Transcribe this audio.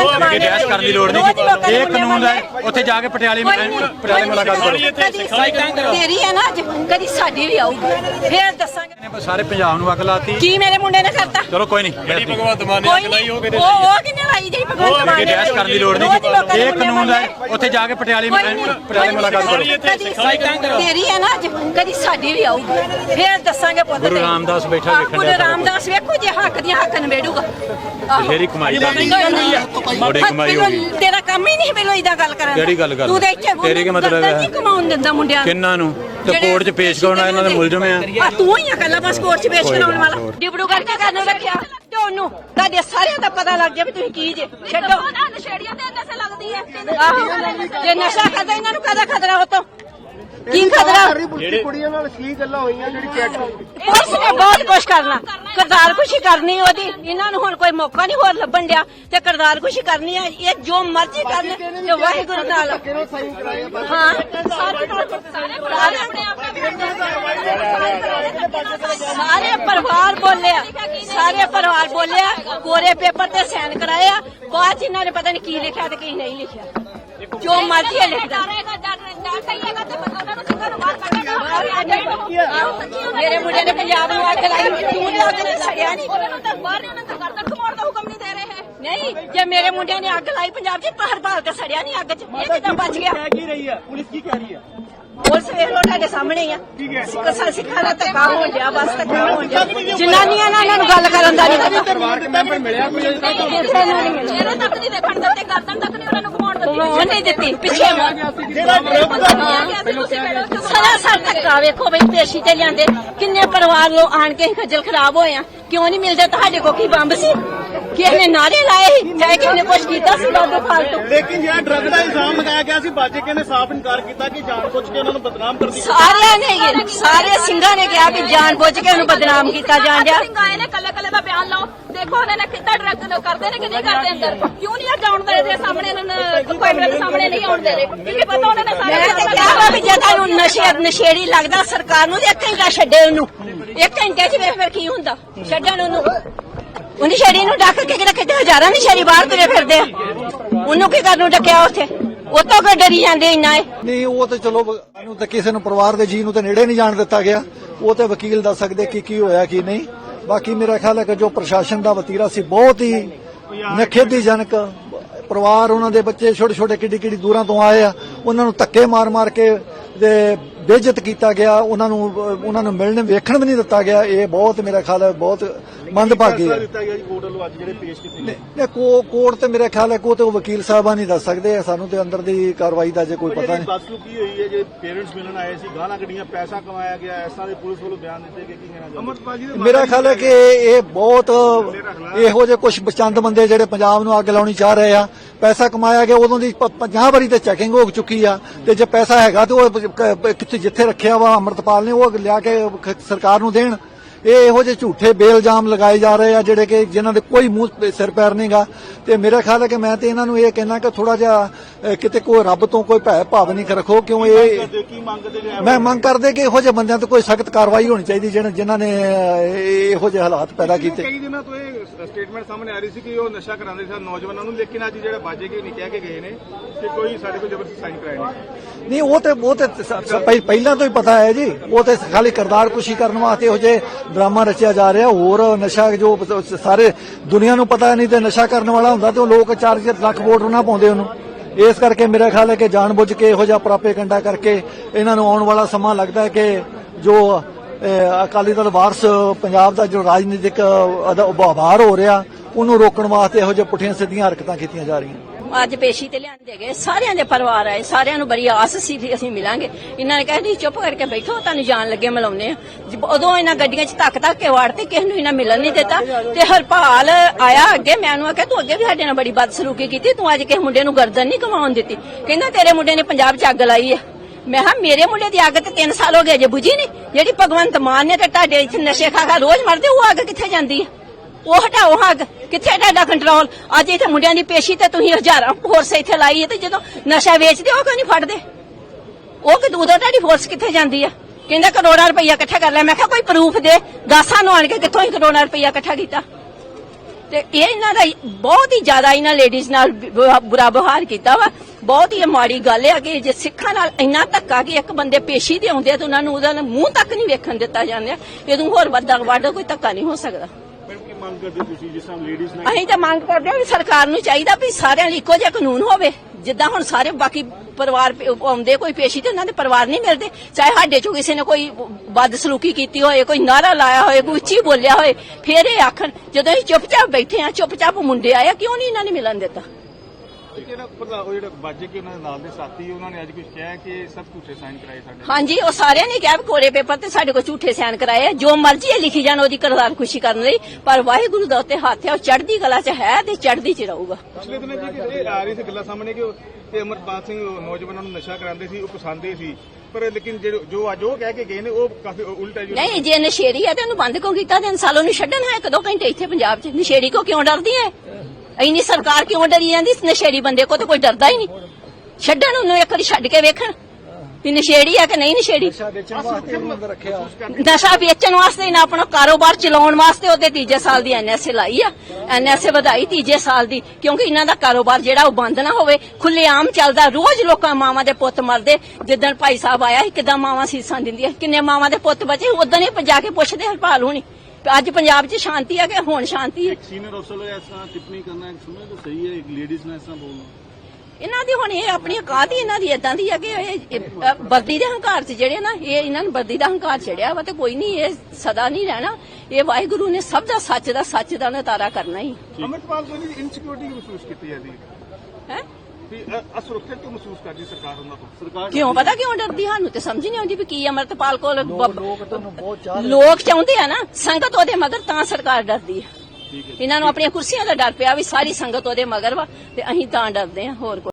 ਭਗਵੰਤ ਮਾਨ ਇਹ ਬਹਿਸ ਕਰਨ ਦੀ ਲੋੜ ਰੋਜ਼ ਹੀ ਲੋਕਾਂ ਨਹੀਂ ਦੇ ਇਹ ਮੁੰਡੇ ਕਾਨੂੰਨ ਹੈ ਮਾਰਦੇ। ਉੱਥੇ ਜਾ ਕੇ ਪਟਿਆਲੇ ਕੋਈ ਨਹੀਂ, ਪਟਿਆਲੇ ਮੁਲਾਕਾਤ ਕਰੋ। ਕਦੀ ਤੇਰੀ ਹੈ ਨਾ ਅੱਜ ਕਦੀ ਸਾਡੀ ਵੀ ਆਊਗੀ। ਫੇਰ ਦੱਸਾਂਗੇ। ਸਾਰੇ ਪੰਜਾਬ ਨੂੰ ਅੱਗ ਲਾਤੀ। ਕੀ ਮੇਰੇ ਮੁੰਡੇ ਨੇ ਕਰਤਾ? ਚਲੋ ਕੋਈ ਨਹੀਂ ਜਿਹੜੀ ਭਗਵੰਤ ਮਾਨ ਨੇ ਕੋਈ ਅੱਗ ਲਾਈ ਨਹੀਂ ਉਹ ਉਹ ਕਿਤੇ ਉਹ ਕਿੰਨੇ ਲਾਈ? ਜਿਹੜੀ ਭਗਵੰਤ ਮਾਨ ਇਹ ਨੇ ਬਹਿਸ ਕਰਨ ਦੀ ਲੋੜ ਨਹੀਂ। ਇਹ ਕਾਨੂੰਨ ਹੈ ਮਾਰਦੇ। ਉੱਥੇ ਜਾ ਕੇ ਪਟਿਆਲੇ ਕੋਈ ਨਹੀਂ, ਪਟਿਆਲੇ ਮੁਲਾਕਾਤ ਕਰੋ। ਕਦੀ ਤੇਰੀ ਹੈ ਨਾ ਅੱਜ ਕਦੀ ਸਾਡੀ ਵੀ ਆਊਗੀ। ਫੇਰ ਦੱਸਾਂਗੇ ਪੁੱਤ ਗੁਰੂ ਤੇਰੀ। ਰਾਮਦਾਸ ਬੈਠਾ ਹਾਂ, ਵੇਖਣ ਗੁਰੂ ਡਿਆ ਸਾਰਾ ਰਾਮਦਾਸ ਵੇਖੋ ਜੇ ਹੱਕ ਦੀਆਂ ਹੱਕ ਨਵੇੜੂਗਾ ਬਥੇਰੀ ਕਮਾਈ ਦਾ ਬੜੀ ਕਮਾਈ ਹੋ ਗਈ। ਤੇਰਾ ਕੰਮ ਹੀ ਨਹੀਂ ਮੈਨੂੰ ਇਦਾਂ ਗੱਲ ਕਰਨ। ਕਿਹੜੀ ਗੱਲ ਕਰ ਤੂੰ ਤੇ ਇੱਥੇ ਤੇਰੀ ਕੀ ਮਤਲਬ ਹੈ? ਨਹੀਂ ਕਮਾਉਣ ਦਿੰਦਾ ਮੁੰਡਿਆਂ ਨੂੰ। ਕਿੰਨਾਂ ਨੂੰ? ਤੇ ਕੋਰਟ 'ਚ ਪੇਸ਼ ਕਰਾਉਣਾ ਇਹਨਾਂ ਦੇ ਮੁਲਜ਼ਮ ਆ। ਆ ਤੂੰ ਹੀ ਆ ਕੱਲਾ ਬਸ ਕੋਰਟ 'ਚ ਪੇਸ਼ ਕਰਾਉਣ ਵਾਲਾ। ਡਿਬੜੂਗੜ੍ਹ ਤੇ ਕਰਨ ਰੱਖਿਆ? ਤੇ ਉਹਨੂੰ? ਤੁਹਾਡੇ ਸਾਰਿਆਂ ਦਾ ਪਤਾ ਲੱਗ ਜਾ ਵੀ ਤੁਸੀਂ ਕੀ ਜੇ। ਛੱਡੋ। ਨਸ਼ੇੜੀਆਂ ਤੇ ਨਸ਼ੇ ਲੱਗਦੀ ਹੈ ਜੇ ਨਸ਼ਾ ਕਰਦਾ ਇਹਨਾਂ ਨੂੰ ਕਾਹਦਾ ਖਤਰਾ ਹੋ ਤੋਂ? ਕੀ ਖਤਰਾ ਕੁੜੀਆਂ ਨਾਲ ਕੀ ਗੱਲਾਂ ਹੋਈਆਂ ਜਿਹੜੀ ਚੈਟ ਪੁਲਿਸ ਨੇ ਬਹੁਤ ਕੁਛ ਕਰਨਾ। ਕਰਤਾਰ ਕੁਸ਼ੀ ਕਰਨੀ ਉਹਦੀ। ਇਹਨਾਂ ਨੂੰ ਹੁਣ ਕੋਈ ਮੌਕਾ ਨਹੀਂ ਹੋਰ ਲੱਭਣ ਡਿਆ ਤੇ ਕਰਤਾਰ ਕੁਸ਼ੀ ਕਰਨੀ ਹੈ ਇਹ ਜੋ ਮਰਜ਼ੀ ਕਰਨ ਤੇ ਵਾਹਿਗੁਰੂ ਨਾਲ। ਕਿਹਨੇ ਸਾਈਨ ਕਰਾਏ ਆ ਹਾਂ। ਸਾਰੇ ਸਾਰੇ ਪਰਿਵਾਰ ਬੋਲਿਆ। ਸਾਰੇ ਪਰਿਵਾਰ ਬੋਲਿਆ। ਕੋਰੇ ਪੇਪਰ ਤੇ ਸਾਈਨ ਕਰਾਇਆ। ਬਾਅਦ 'ਚ ਇਹਨਾਂ ਨੇ ਪਤਾ ਨਹੀਂ ਕੀ ਲਿਖਿਆ ਤੇ ਕੀ ਨਹੀਂ ਲਿਖਿਆ। ਜੋ ਮਰਜ਼ੀ ਲਿਖਦਾ ਮੇਰੇ ਮੁੰਡੇ ਨੇ ਪੰਜਾਬ ਨੂੰ ਅੱਗ ਲਾਈ ਤੂੰ ਨੇ। ਅੱਗ ਨਹੀਂ ਸੜਿਆ ਨਹੀਂ ਨਹੀਂ ਜੇ ਮੇਰੇ ਮੁੰਡਿਆਂ ਨੇ ਅੱਗ ਲਾਈ ਪੰਜਾਬ 'ਚ ਪਹਾੜ ਭਾਲ ਕੇ ਸੜਿਆ ਨਹੀਂ ਅੱਗ 'ਚ। ਇਹ ਕਿੱਦਾਂ ਬਚ ਗਿਆ? ਕੀ ਰਹੀ ਆ? ਪੁਲਿਸ ਕੀ ਕਹਿ ਰਹੀ ਆ? ਪੁਲਿਸ ਵੇਖ ਲੋ ਤੁਹਾਡੇ ਸਾਹਮਣੇ ਹੀ ਆ। ਸਿੱਖਾਂ ਸਿੱਖਾਂ ਦਾ ਧੱਕਾ ਹੋਣ ਡਿਆ ਬਸ ਧੱਕਾ ਹੋਣ ਡਿਆ। ਜਨਾਨੀਆਂ ਨਾਲ ਇਹਨਾਂ ਨੂੰ ਗੱਲ ਕਰਨ ਦਾ ਨਹੀਂ ਪਤਾ। ਪਰਿਵਾਰਕ ਮੈਂਬਰ ਮਿਲਿਆ ਕੋਈ ਅਜੇ ਤੱਕ? ਕਿਸੇ ਨੂੰ ਨਹੀਂ ਮਿਲਿਆ ਚਿਹਰੇ ਤੱਕ ਨਹੀਂ ਦੇਖਣ ਦਿੱਤੇ ਗਰਦਨ ਤੱਕ ਨਹੀਂ ਉਹਨਾਂ ਦਿੱਤੀ ਉਹ ਨਹੀਂ ਦਿੱਤੀ ਪਿੱਛੇ ਜਿਹੜਾ ਸਾਰਾ ਸਾਰ ਧੱਕਾ ਵੇਖੋ ਬਈ ਪੇਸ਼ੀ ਤੇ ਲਿਆਂਦੇ। ਕਿੰਨੇ ਪਰਿਵਾਰ ਲੋ ਆਣ ਕੇ ਖੱਜਲ ਖਰਾਬ ਹੋਏ ਆ। ਕਿਉਂ ਨਹੀਂ ਮਿਲਦੇ? ਤੁਹਾਡੇ ਕੋ ਕੀ ਬੰਬ ਸੀ? ਕਿਸੇ ਨੇ ਨਾਰੇ ਲਾਏ ਸੀ? ਚਾਹੇ ਕਿਸੇ ਨੇ ਕੁਛ ਕੀਤਾ ਸੀ ਬਾਦੋ ਫਾਲਤੂ? ਲੇਕਿਨ ਜਿਹੜਾ ਡਰੱਗ ਦਾ ਇਲਜ਼ਾਮ ਲਗਾਇਆ ਗਿਆ ਸੀ ਬਾਜੇ ਨੇ ਸਾਫ਼ ਇਨਕਾਰ ਕੀਤਾ ਕਿ ਜਾਣ ਬੁੱਝ ਕੇ ਉਹਨਾਂ ਨੂੰ ਬਦਨਾਮ ਕਰਦੀ ਸਾਰਿਆਂ ਨੇ ਇਹ- ਸਾਰੇ ਸਿੰਘਾਂ ਨੇ ਕਿਹਾ ਵੀ ਜਾਣ ਬੁੱਝ ਕੇ ਉਹਨੂੰ ਬਦਨਾਮ ਕੀਤਾ ਜਾਣ ਡਿਆ। ਸਿੰਘ ਨੇ ਕੱਲੇ ਕੱਲੇ ਦਾ ਬਿਆਨ ਲਾਓ। ਦੇਖੋ ਉਹਨਾਂ ਨੇ ਕਿੱਦਾਂ ਡਰਗ ਕਰਦੇ ਨੇ ਕਿ ਨਹੀਂ ਕਰਦੇ ਅੰਦਰ? ਕਿਉਂ ਨਹੀਂ ਅੱਜ ਆਉਣ ਦੇ ਸਾਹਮਣੇ ਇਹਨਾਂ ਨੂੰ ਕੋਈ ਮੇਰੇ ਸਾਹਮਣੇ ਨਹੀਂ ਆਉਣ ਦੇ ਰਹੇ? ਕਿਉਂਕਿ ਪਤਾ ਉਹਨਾਂ ਨੇ ਮੈਂ ਤੇ ਸਾਰੇ ਕਿਹਾ ਵਾ ਵੀ ਜੇ ਤੁਹਾਨੂੰ ਨਸ਼ੇ ਨਸ਼ੇੜੀ ਲੱਗਦਾ ਸਰਕਾਰ ਨੂੰ ਤੇ ਇੱਕ ਘੰਟਾ ਛੱਡੇ ਉਹਨੂੰ। ਇੱਕ ਘੰਟੇ 'ਚ ਵੇਖ ਫਿਰ ਕੀ ਹੁੰਦਾ? ਛੱਡਣ ਉਹਨੂੰ। ਉਹ ਨਸ਼ੇੜੀ ਨੂੰ ਡੱਕ ਕੇ ਕਿਤੇ ਕਿਤੇ ਹਜ਼ਾਰਾਂ ਨਸ਼ੇੜੀ ਬਾਹਰ ਤੁਰੇ ਫਿਰਦੇ ਆ। ਉਹਨੂੰ ਕੀ ਕਰਨ ਨੂੰ ਡੱਕਿਆ ਉੱਥੇ? ਉਹ ਤੋਂ ਕਿਉਂ ਡਰੀ ਜਾਂਦੇ ਇੰਨਾ ਇਹ ਨਹੀਂ ਉਹ ਤੇ ਚਲੋ ਨੂੰ ਤਾਂ ਕਿਸੇ ਨੂੰ ਪਰਿਵਾਰ ਦੇ ਜੀ ਨੂੰ ਤਾਂ ਨੇੜੇ ਨਹੀਂ ਜਾਣ ਦਿੱਤਾ ਗਿਆ। ਉਹ ਤੇ ਵਕੀਲ ਦੱਸ ਸਕਦੇ ਕੀ ਕੀ ਹੋਇਆ ਕੀ ਨਹੀਂ। ਬਾਕੀ ਮੇਰਾ ਖਿਆਲ ਹੈ ਕਿ ਜੋ ਪ੍ਰਸ਼ਾਸਨ ਦਾ ਵਤੀਰਾ ਸੀ, ਬਹੁਤ ਹੀ ਨਖੇਦੀਜਨਕ ਪਰਿਵਾਰ ਉਹਨਾਂ ਦੇ ਬੱਚੇ ਛੋਟੇ ਛੋਟੇ ਕਿੱਡੀ ਕਿੱਡੀ ਦੂਰਾਂ ਤੋਂ ਆਏ ਆ, ਉਹਨਾਂ ਨੂੰ ਧੱਕੇ ਮਾਰ ਮਾਰ ਕੇ ਬੇਇੱਜ਼ਤ ਕੀਤਾ ਗਿਆ ਉਹਨਾਂ ਨੂੰ ਉਹਨਾਂ ਨੂੰ ਮਿਲਣ ਵੇਖਣ ਵੀ ਨਹੀਂ ਦਿੱਤਾ ਗਿਆ ਇਹ ਬਹੁਤ ਮੇਰਾ ਖਿਆਲ ਹੈ ਬਹੁਤ ਮੰਦਭਾਗੀ ਹੈ। ਦਿੱਤਾ ਗਿਆ ਜੀ ਕੋਰਟ ਵੱਲੋਂ ਅੱਜ ਜਿਹੜੇ ਪੇਸ਼ ਕੀਤੇ ਗਏ? ਨੇ ਕੋ ਕੋਰਟ ਤੇ ਮੇਰੇ ਖਿਆਲ ਹੈ ਕੋ ਤੇ ਉਹ ਵਕੀਲ ਸਾਹਿਬਾਨ ਨਹੀਂ ਦੱਸ ਸਕਦੇ ਸਾਨੂੰ ਤੇ ਅੰਦਰ ਦੀ ਕਾਰਵਾਈ ਦਾ ਜੇ ਕੋਈ ਪਤਾ ਨਹੀਂ। ਬੱਸ ਕੀ ਹੋਈ ਹੈ ਜੇ ਪੇਰੈਂਟਸ ਮਿਲਣ ਆਏ ਸੀ ਗਾਲਾਂ ਕੱਢੀਆਂ ਪੈਸਾ ਕਮਾਇਆ ਗਿਆ ਐਸਾ ਦੇ ਪੁਲਿਸ ਵੱਲੋਂ ਬਿਆਨ ਦਿੱਤੇ ਗਏ ਕੀ ਕਹਿਣਾ ਚਾਹੁੰਦੇ ਅਮਰਪਾਲ ਜੀ ਮੇਰਾ ਖਿਆਲ ਹੈ ਕਿ ਇਹ ਬਹੁਤ ਇਹੋ ਜਿਹੇ ਕੁਝ ਬਚੰਦ ਬੰਦੇ ਜਿਹੜੇ ਪੰਜਾਬ ਨੂੰ ਅੱਗ ਲਾਉਣੀ ਚਾਹ ਰਹੇ ਆ ਪੈਸਾ ਕਮਾਇਆ ਗਿਆ, ਉਦੋਂ ਦੀ 50 ਵਾਰੀ ਤੇ ਚੈਕਿੰਗ ਹੋ ਚੁੱਕੀ ਆ। ਤੇ ਜੇ ਪੈਸਾ ਹੈਗਾ ਤੇ ਉਹ ਕਿੱਥੇ ਜਿੱਥੇ ਰੱਖਿਆ ਵਾ, ਅੰਮ੍ਰਿਤਪਾਲ ਨੇ, ਉਹ ਲਿਆ ਕੇ ਸਰਕਾਰ ਨੂੰ ਦੇਣ। ਇਹ ਇਹੋ ਜਿਹੇ ਝੂਠੇ ਬੇਇਲਜ਼ਾਮ ਲਗਾਏ ਜਾ ਰਹੇ ਆ ਜਿਹੜੇ ਕਿ ਜਿਨ੍ਹਾਂ ਦੇ ਕੋਈ ਮੂੰਹ ਸਿਰ ਪੈਰ ਨਹੀਂਗਾ ਤੇ ਮੇਰਾ ਖਿਆਲ ਹੈ ਕਿ ਮੈਂ ਤੇ ਇਹਨਾਂ ਨੂੰ ਇਹ ਕਹਿਣਾ ਕਿ ਥੋੜਾ ਜਿਹਾ ਕਿਤੇ ਕੋਈ ਰੱਬ ਤੋਂ ਕੋਈ ਭੈ ਭਾਵ ਨਹੀਂ ਰੱਖੋ ਕਿਉਂ ਇਹ ਮੈਂ ਮੰਗ ਕਰਦੇ ਕਿ ਇਹੋ ਜਿਹੇ ਬੰਦਿਆਂ ਤੇ ਕੋਈ ਸਖਤ ਕਾਰਵਾਈ ਹੋਣੀ ਚਾਹੀਦੀ ਜਿਹਨਾਂ ਜਿਨ੍ਹਾਂ ਨੇ ਇਹੋ ਜਿਹੇ ਹਾਲਾਤ ਪੈਦਾ ਕੀਤੇ। ਕਈ ਦਿਨਾਂ ਤੋਂ ਇਹ ਸਟੇਟਮੈਂਟ ਸਾਹਮਣੇ ਆ ਰਹੀ ਸੀ ਕਿ ਉਹ ਨਸ਼ਾ ਕਰਾਉਂਦੇ ਸਨ ਨੌਜਵਾਨਾਂ ਨੂੰ ਲੇਕਿਨ ਅੱਜ ਜਿਹੜਾ ਬਾਜੇ ਕੇ ਨਹੀਂ ਕਹਿ ਕੇ ਗਏ ਨੇ ਕਿ ਕੋਈ ਸਾਡੇ ਕੋਲ ਜ਼ਬਰਦਸਤੀ ਸਾਈਨ ਕਰਾਏ ਨੇ। ਨਹੀਂ ਉਹ ਤੇ ਉਹ ਤੇ ਪਹਿਲਾਂ ਤੋਂ ਹੀ ਪਤਾ ਹੈ ਜੀ। ਉਹ ਤੇ ਖਾਲੀ ਕਰਦਾਰ ਕੁਸ਼ੀ ਕਰਨ ਵਾਸਤੇ ਇਹੋ ਜਿਹੇ ਡਰਾਮਾ ਰਚਿਆ ਜਾ ਰਿਹਾ, ਹੋਰ ਨਸ਼ਾ ਜੋ ਸਾਰੇ ਦੁਨੀਆ ਨੂੰ ਪਤਾ ਨਹੀਂ ਤੇ ਨਸ਼ਾ ਕਰਨ ਵਾਲਾ ਹੁੰਦਾ ਤੇ ਉਹ ਲੋਕ 4 ਲੱਖ ਵੋਟ ਨਾ ਪਾਉਂਦੇ ਉਹਨੂੰ। ਇਸ ਕਰਕੇ ਮੇਰਾ ਖਿਆਲ ਹੈ ਕਿ ਜਾਣਬੁੱਝ ਕੇ ਇਹੋ ਜਿਹਾ ਪ੍ਰਾਪੇ ਕੰਡਾ ਕਰਕੇ ਇਹਨਾਂ ਨੂੰ ਆਉਣ ਵਾਲਾ ਸਮਾਂ ਲੱਗਦਾ ਹੈ ਕਿ ਜੋ ਅਕਾਲੀ ਦਲ ਵਾਰਸ ਪੰਜਾਬ ਦਾ ਜੋ ਰਾਜਨੀਤਿਕ ਉਭਾਰ ਹੋ ਰਿਹਾ, ਉਹਨੂੰ ਰੋਕਣ ਵਾਸਤੇ ਇਹੋ ਜਿਹੇ ਪੁੱਠੀਆਂ ਸਿੱਧੀਆਂ ਹਰਕਤਾਂ ਕੀਤੀਆਂ ਜਾ ਰਹੀਆਂ। ਅੱਜ ਪੇਸ਼ੀ ਤੇ ਲਿਆਂਦੇ ਗਏ ਸਾਰਿਆਂ ਦੇ ਪਰਿਵਾਰ ਆਏ, ਸਾਰਿਆਂ ਨੂੰ ਬੜੀ ਆਸ ਸੀ ਵੀ ਅਸੀਂ ਮਿਲਾਂਗੇ। ਇਹਨਾਂ ਨੇ ਕਿਹਾ ਤੁਸੀਂ ਚੁੱਪ ਕਰਕੇ ਬੈਠੋ, ਤੁਹਾਨੂੰ ਜਾਣ ਲੱਗੇ ਮਿਲਾਉਨੇ ਆ ਉਦੋਂ ਇਹਨਾਂ ਗੱਡੀਆਂ 'ਚ ਧੱਕ ਧੱਕ ਕੇ ਵਾੜਤੇ ਕਿਸੇ ਨੂੰ ਇਹਨਾਂ ਮਿਲਣ ਨਹੀਂ ਦਿੱਤਾ। ਤੇ ਹਰਪਾਲ ਆਇਆ ਅੱਗੇ, ਮੈਂ ਉਹਨੂੰ ਆਖਿਆ, ਤੂੰ ਅੱਗੇ ਵੀ ਸਾਡੇ ਨਾਲ ਬੜੀ ਬਦਸਲੂਕੀ ਕੀਤੀ, ਤੂੰ ਅੱਜ ਕਿਸੇ ਮੁੰਡੇ ਨੂੰ ਗਰਦਨ ਨਹੀਂ ਕਮਾਉਣ ਦਿੱਤੀ। ਕਹਿੰਦਾ, ਤੇਰੇ ਮੁੰਡੇ ਨੇ ਪੰਜਾਬ 'ਚ ਅੱਗ ਲਾਈ ਹੈ ਮੈਂ ਕਿਹਾ, ਮੇਰੇ ਮੁੰਡੇ ਦੀ ਅੱਗ ਤੇ 3 ਸਾਲ ਹੋ ਗਏ ਜੇ ਬੁਝੀ ਨਹੀਂ। ਜਿਹੜੀ ਭਗਵੰਤ ਮਾਨ ਨੇ ਤੇ ਤੁਹਾਡੇ ਇੱਥੇ ਨਸ਼ੇ ਖਾ ਖਾ ਰੋਜ਼ ਮਰਦੇ, ਉਹ ਅੱਗ ਕਿੱਥੇ ਜਾਂਦੀ ਹੈ ਉਹ ਹਟਾਓ ਅੱਗ ਕਿੱਥੇ ਤੁਹਾਡਾ ਕੰਟਰੋਲ ਅੱਜ ਇੱਥੇ ਮੁੰਡਿਆਂ ਦੀ ਪੇਸ਼ੀ ਤੇ ਤੁਸੀਂ ਹਜ਼ਾਰਾਂ ਫੋਰਸ ਇੱਥੇ ਲਾਈ ਹੈ ਤੇ ਜਦੋਂ ਨਸ਼ਾ ਵੇਚਦੇ ਉਹ ਕਿਉਂ ਨਹੀਂ ਫੜਦੇ? ਉਹ ਕਿ ਉਦੋਂ ਤੁਹਾਡੀ ਫੋਰਸ ਕਿੱਥੇ ਜਾਂਦੀ ਆ? ਕਹਿੰਦਾ ਕਰੋੜਾਂ ਰੁਪਈਆ ਇਕੱਠਾ ਕਰ ਲਿਆ। ਮੈਂ ਕਿਹਾ ਕੋਈ ਪ੍ਰੂਫ ਦੇ। ਦਾਸਾਂ ਨੂੰ ਆਣ ਕੇ ਕਿੱਥੋਂ ਹੀ ਕਰੋੜਾਂ ਰੁਪਈਆ ਇਕੱਠਾ ਕੀਤਾ? ਤੇ ਇਹ ਇਹਨਾਂ ਦਾ ਬਹੁਤ ਹੀ ਜ਼ਿਆਦਾ ਇਹਨਾਂ ਲੇਡੀਜ਼ ਨਾਲ ਬੁਰਾ ਵਿਵਹਾਰ ਕੀਤਾ ਵਾ। ਬਹੁਤ ਹੀ ਮਾੜੀ ਗੱਲ ਆ ਕਿ ਜੇ ਸਿੱਖਾਂ ਨਾਲ ਇੰਨਾ ਧੱਕਾ ਕਿ ਇੱਕ ਬੰਦੇ ਪੇਸ਼ੀ ਦੇ ਆਉਂਦੇ ਆ ਤੇ ਉਹਨਾਂ ਨੂੰ ਉਹਦਾ ਨਾ ਮੂੰਹ ਤੱਕ ਨਹੀਂ ਵੇਖਣ ਦਿੱਤਾ ਜਾਂਦਾ ਇਹਦੋਂ ਹੋਰ ਵੱਡਾ ਵੱਡਾ ਕੋਈ ਧੱਕਾ ਨਹੀਂ ਹੋ ਸਕਦਾ। ਮੰਗ ਕਰਦੇ ਤੁਸੀਂ, ਜਿਸ ਤਰ੍ਹਾਂ ਲੇਡੀਜ਼ ਅਸੀਂ ਤਾਂ ਮੰਗ ਕਰਦੇ ਹਾਂ ਕਿ ਸਰਕਾਰ ਨੂੰ ਚਾਹੀਦਾ ਵੀ ਸਾਰਿਆਂ ਲਈ ਇੱਕੋ ਜਿਹਾ ਕਾਨੂੰਨ ਹੋਵੇ। ਜਿੱਦਾਂ ਹੁਣ ਸਾਰੇ ਬਾਕੀ ਪਰਿਵਾਰ ਪ- ਆਉਂਦੇ ਕੋਈ ਪੇਸ਼ੀ ਤੇ ਉਹਨਾਂ ਦੇ ਪਰਿਵਾਰ ਨਹੀਂ ਮਿਲਦੇ। ਚਾਹੇ ਸਾਡੇ ਚੋਂ ਕਿਸੇ ਨੇ ਕੋਈ ਬਦਸਲੂਕੀ ਕੀਤੀ ਹੋਏ, ਕੋਈ ਨਾਰਾ ਲਾਇਆ ਹੋਏ, ਕੋਈ ਉੱਚੀ ਬੋਲਿਆ ਹੋਏ, ਫੇਰ ਇਹ ਆਖਣ, ਜਦੋਂ ਅਸੀਂ ਚੁੱਪਚਾਪ ਬੈਠੇ ਆ ਚੁੱਪਚਾਪ ਮੁੰਡੇ ਆਏ ਕਿਉਂ ਨਹੀਂ ਇਹਨਾਂ ਨੇ ਮਿਲਣ ਦਿੱਤਾ? ਕਿਹੜਾ ਪਤਾ ਉਹ ਜਿਹੜਾ ਬਾਜੇ ਕਿ ਉਹਨਾਂ ਦੇ ਨਾਲ ਦੇ ਸਾਥੀ ਉਹਨਾਂ ਨੇ ਅੱਜ ਕੁਝ ਕਿਹਾ ਕਿ ਸਭ ਝੂਠੇ ਸਾਈਨ ਕਰਾਏ ਸਾਡੇ ਹਾਂਜੀ ਉਹ ਸਾਰਿਆਂ ਨੇ ਕਿਹਾ ਵੀ ਕੋਰੇ ਪੇਪਰ ਤੇ ਸਾਡੇ ਕੋਲ ਝੂਠੇ ਸਾਈਨ ਕਰਾਏ ਆ। ਜੋ ਮਰਜ਼ੀ ਹੈ ਲਿਖੀ ਜਾਣ ਉਹਦੀ ਕਰਤਾਰ ਖੁਸ਼ੀ ਕਰਨ ਲਈ। ਪਰ ਵਾਹਿਗੁਰੂ ਦਾ ਉੱਤੇ ਹੱਥ ਹੈ ਉਹ ਚੜ੍ਹਦੀ ਕਲਾ 'ਚ ਹੈ ਤੇ ਚੜ੍ਹਦੀ 'ਚ ਰਹੂਗਾ। ਪਿਛਲੇ ਦਿਨਾਂ ਜੀ ਕਿ ਇਹ ਆ ਰਹੀ ਸੀ ਗੱਲਾਂ ਸਾਹਮਣੇ ਕਿ ਉਹ- ਕਿ ਅਮਰਪਾਲ ਸਿੰਘ ਨੌਜਵਾਨਾਂ ਨੂੰ ਨਸ਼ਾ ਕਰਾਉਂਦੇ ਸੀ ਉਹ ਪਸੰਦੇ ਸੀ। ਪਰ ਲੇਕਿਨ ਜੋ ਅੱਜ ਉਹ ਕਹਿ ਕੇ ਗਏ ਨੇ ਉਹ ਕਾਫੀ ਉਲਟਾ ਜੀ ਨਹੀਂ ਜੇ ਨਸ਼ੇੜੀ ਹੈ ਤੇ ਉਹਨੂੰ ਬੰਦ ਕਿਉਂ ਕੀਤਾ? ਤਿੰਨ ਸਾਲ ਉਹਨੂੰ ਛੱਡਣ ਹੈ ਇੱਕ ਦੋ ਘੰਟੇ ਇੱਥੇ ਪੰਜਾਬ 'ਚ। ਨਸ਼ੇੜੀ ਕੋ ਕਿਉਂ ਡਰਦੀ ਹੈ? ਇੰਨੀ ਸਰਕਾਰ ਕਿਉਂ ਡਰੀ ਜਾਂਦੀ? ਇਸ ਨਸ਼ੇੜੀ ਬੰਦੇ ਕੋ ਤਾਂ ਕੋਈ ਡਰਦਾ ਹੀ ਨਹੀਂ। ਛੱਡਣ ਉਹਨੂੰ ਇੱਕ ਵਾਰੀ ਛੱਡ ਕੇ ਵੇਖਣ ਵੀ ਨਸ਼ੇੜੀ ਹੈ ਕਿ ਨਹੀਂ ਨਸ਼ੇੜੀ। ਨਸ਼ਾ ਵੇਚਣ ਵਾਸਤੇ ਉਹਨੂੰ ਅੰਦਰ ਰੱਖਿਆ। ਨਸ਼ਾ ਵੇਚਣ ਵਾਸਤੇ ਇਹਨਾਂ ਆਪਣਾ ਕਾਰੋਬਾਰ ਚਲਾਉਣ ਵਾਸਤੇ ਉਹਦੇ ਤੀਜੇ ਸਾਲ ਦੀ ਐਨਐਸਏ ਲਾਈ ਆ। ਐਨਐਸਏ ਵਧਾਈ ਤੀਜੇ ਸਾਲ ਦੀ ਕਿਉਂਕਿ ਇਹਨਾਂ ਦਾ ਕਾਰੋਬਾਰ ਜਿਹੜਾ ਉਹ ਬੰਦ ਨਾ ਹੋਵੇ ਖੁੱਲੇ ਆਮ ਚੱਲਦਾ। ਰੋਜ਼ ਲੋਕਾਂ ਮਾਵਾਂ ਦੇ ਪੁੱਤ ਮਰਦੇ। ਜਿੱਦਣ ਭਾਈ ਸਾਹਿਬ ਆਇਆ ਸੀ ਕਿਦਾਂ ਮਾਵਾਂ ਸੀਸਾਂ ਦਿੰਦੀਆਂ। ਕਿੰਨੇ ਮਾਵਾਂ ਦੇ ਪੁੱਤ ਬਚੇ? ਉਦੋਂ ਹੀ ਜਾ ਕੇ ਪੁੱਛਦੇ ਹਰਪਾਲ ਹੋਣੀ। ਅੱਜ ਪੰਜਾਬ 'ਚ ਸ਼ਾਂਤੀ ਆ ਕਿ ਹੁਣ ਸ਼ਾਂਤੀ? ਹੈ ਸੀਨੀਅਰ ਅਫਸਰ ਲੋਕ ਇਸ ਟਿੱਪਣੀ ਕਰਨਾ ਸੁਣੋ ਤਾਂ ਸਹੀ ਹੈ ਇੱਕ ਲੇਡੀਜ਼ ਨੇ ਇਸ ਬੋਲਣਾ। ਇਹਨਾਂ ਦੀ ਹੁਣ ਇਹ ਆਪਣੀ ਔਕਾਤ ਇਹਨਾਂ ਦੀ ਇਦਾਂ ਦੀ ਹੈ ਕਿ ਇਹ ਇਹ ਵਰਦੀ ਦੇ ਹੰਕਾਰ 'ਚ ਜਿਹੜੇ ਨਾ ਇਹ ਇਹਨਾਂ ਨੂੰ ਵਰਦੀ ਦਾ ਹੰਕਾਰ ਚੜਿਆ ਵਾ ਤੇ ਕੋਈ ਨਹੀਂ ਇਹ ਸਦਾ ਨਹੀਂ ਰਹਿਣਾ। ਇਹ ਵਾਹਿਗੁਰੂ ਨੇ ਸਭ ਦਾ ਸੱਚ ਦਾ ਸੱਚ ਦਾ ਨਤਾਰਾ ਕਰਨਾ ਹੀ। ਅਮਰਪਾਲ ਸਿੰਘ ਦੀ ਇਨਸਿਕਿਉਰਿਟੀ ਵੀ ਮਹਿਸੂਸ ਕੀਤੀ ਜਾਂਦੀ ਹੈ ਹੈ? ਕਿਉਂ ਪਤਾ ਕਿਉਂ ਡਰਦੀ ਸਾਨੂੰ ਤੇ ਸਮਝ ਨਹੀਂ ਆਉਂਦੀ ਵੀ ਕੀ ਅਮਰਤਪਾਲ ਕੋਲ ਲੋਕ- ਚਾਹੁੰਦੇ ਆ ਨਾ ਸੰਗਤ ਉਹਦੇ ਮਗਰ ਤਾਂ ਸਰਕਾਰ ਡਰਦੀ ਹੈ। ਇਹਨਾਂ ਨੂੰ ਆਪਣੀਆਂ ਕੁਰਸੀਆਂ ਦਾ ਡਰ ਪਿਆ ਵੀ ਸਾਰੀ ਸੰਗਤ ਉਹਦੇ ਮਗਰ ਵਾ ਤੇ ਅਸੀਂ ਤਾਂ ਡਰਦੇ ਆ ਹੋਰ ਕੋਈ